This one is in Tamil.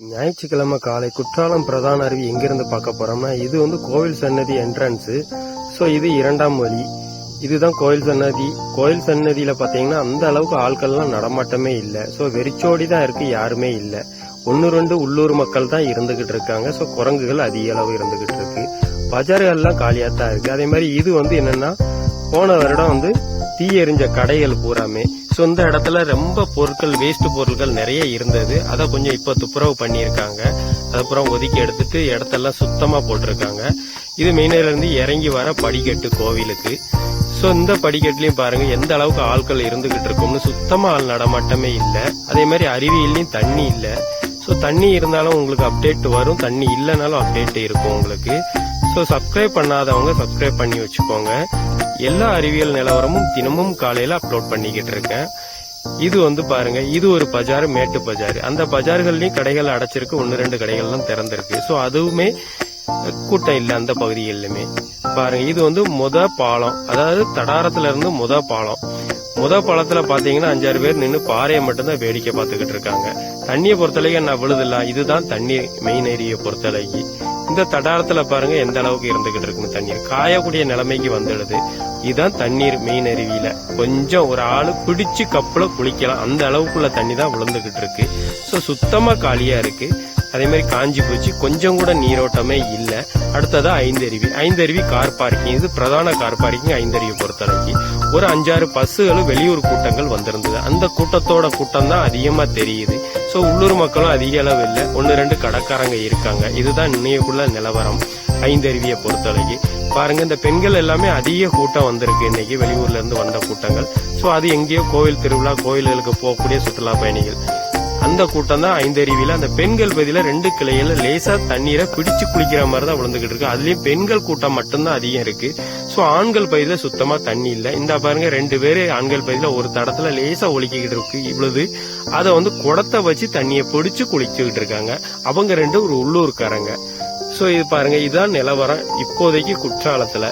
ஞாயிற்றுக்கிழமை காலை குற்றாலம் பிரதான அருவி எங்கிருந்து பார்க்க போறோம்னா இது வந்து கோவில் சன்னதி என்ட்ரன்ஸு ஸோ இது இரண்டாம் வழி. இதுதான் கோயில் சன்னதி. கோயில் சன்னதியில பாத்தீங்கன்னா அந்த அளவுக்கு ஆட்கள்லாம் நடமாட்டமே இல்லை. ஸோ வெறிச்சோடி தான் இருக்கு யாருமே இல்லை. ஒன்று ரெண்டு உள்ளூர் மக்கள் தான் இருந்துகிட்டு இருக்காங்க. ஸோ குரங்குகள் அதிக அளவு இருந்துகிட்டு இருக்கு. பஜார்கள்லாம் காலியாக தான் இருக்கு. அதே மாதிரி இது வந்து என்னன்னா போன வருடம் வந்து தீ எரிஞ்ச கடைகள் பூராமே. ஸோ இந்த இடத்துல ரொம்ப பொருட்கள் வேஸ்ட் பொருட்கள் நிறைய இருந்தது. அதை கொஞ்சம் இப்போ துப்புரவு பண்ணியிருக்காங்க. அதுக்கப்புறம் ஒதுக்கி எடுத்துட்டு இடத்தெல்லாம் சுத்தமா போட்டிருக்காங்க. இது மெயினில இருந்து இறங்கி வர படிக்கட்டு கோவிலுக்கு. ஸோ இந்த படிக்கட்டுலயும் பாருங்க எந்த அளவுக்கு ஆட்கள் இருந்துகிட்டு இருக்கும்னு சுத்தமா ஆள் நடமாட்டமே இல்லை. அதே மாதிரி அருவியிலையும் தண்ணி இல்லை. ஸோ தண்ணி இருந்தாலும் உங்களுக்கு அப்டேட் வரும். தண்ணி இல்லைனாலும் அப்டேட் இருக்கும் உங்களுக்கு. ஸோ சப்ஸ்கிரைப் பண்ணாதவங்க சப்ஸ்கிரைப் பண்ணி வச்சுக்கோங்க. எல்லா அறிவியல் நிலவரமும் தினமும் காலையில் அப்லோட் பண்ணிக்கிட்டு இருக்கேன். இது வந்து பாருங்க இது ஒரு பஜார் மேட்டு பஜார். அந்த பஜார்கள்லயும் கடைகள் அடைச்சிருக்கு ஒன்னு ரெண்டு கடைகள்லாம் திறந்திருக்கு. ஸோ அதுவுமே கூட்டம் இல்லை அந்த பகுதிகளிலுமே பாருங்க இது வந்து முத பாலம். அதாவது தடாரத்துல இருந்து முத பாலம். முத பழத்துல பாத்தீங்கன்னா அஞ்சாறு பேர் நின்று பாறையை மட்டும்தான் வேடிக்கை பார்த்துக்கிட்டு இருக்காங்க. தண்ணியை பொறுத்தளவுக்கு என்ன விழுதில்ல? இதுதான் தண்ணி மெயின் ஏரியை பொறுத்தளவுக்கு. இந்த தடாரத்துல பாருங்க எந்த அளவுக்கு இருந்துகிட்டு இருக்குன்னு தண்ணீர். காயக்கூடிய நிலைமைக்கு வந்துடுது. இதுதான் தண்ணீர் மெயின் அருவியில. கொஞ்சம் ஒரு ஆளு பிடிச்சு கப்புல குளிக்கலாம். அந்த அளவுக்குள்ள தண்ணி தான் விழுந்துகிட்டு இருக்கு. சோ சுத்தமா காலியா இருக்கு. அதே மாதிரி காஞ்சி போச்சு. கொஞ்சம் கூட நீரோட்டமே இல்ல. அடுத்ததா ஐந்தருவி. ஐந்தருவி கார் பார்க்கிங் இது பிரதான கார் பார்க்கிங் ஐந்தருவி பொறுத்தளவுக்கு. ஒரு அஞ்சாறு பஸ்ஸுகளும் வெளியூர் கூட்டங்கள் வந்திருந்தது. அந்த கூட்டத்தோட கூட்டம் தான் அதிகமா தெரியுது. சோ உள்ளூர் மக்களும் அதிக அளவு இல்ல. ஒன்னு ரெண்டு கடைக்காரங்க இருக்காங்க. இதுதான் இன்னைக்குள்ள நிலவரம். ஐந்தருவியை பொறுத்தளவுக்கு. பாருங்க இந்த பெண்கள் எல்லாமே அதிக கூட்டம் வந்திருக்கு இன்னைக்கு வெளியூர்ல இருந்து வந்த கூட்டங்கள். சோ அது எங்கேயோ கோவில் திருவிழா கோயில்களுக்கு போகக்கூடிய சுற்றுலா பயணிகள். அந்த கூட்டம் தான் ஐந்தருவியில அந்த பெண்கள் பதில ரெண்டு கிளையில லேசா தண்ணீரை பிடிச்சு குளிக்கிற மாதிரி தான் விழுந்துகிட்டு இருக்கு. அதுலயும் பெண்கள் கூட்டம் மட்டும்தான் அதிகம் இருக்கு. சோ ஆண்கள் பகுதியில சுத்தமா தண்ணி இல்ல. இந்த பாருங்க ரெண்டு பேரு ஆண்கள் பகுதியில ஒரு தடத்துல லேசா ஒழிக்கிட்டு இருக்கு இவ்வளவு. அதை வந்து குடத்தை வச்சு தண்ணியை பிடிச்சு குளிச்சுக்கிட்டு இருக்காங்க. அவங்க ரெண்டு ஒரு உள்ளூர்காரங்க. சோ இது பாருங்க இதுதான் நிலவரம் இப்போதைக்கு குற்றாலத்துல.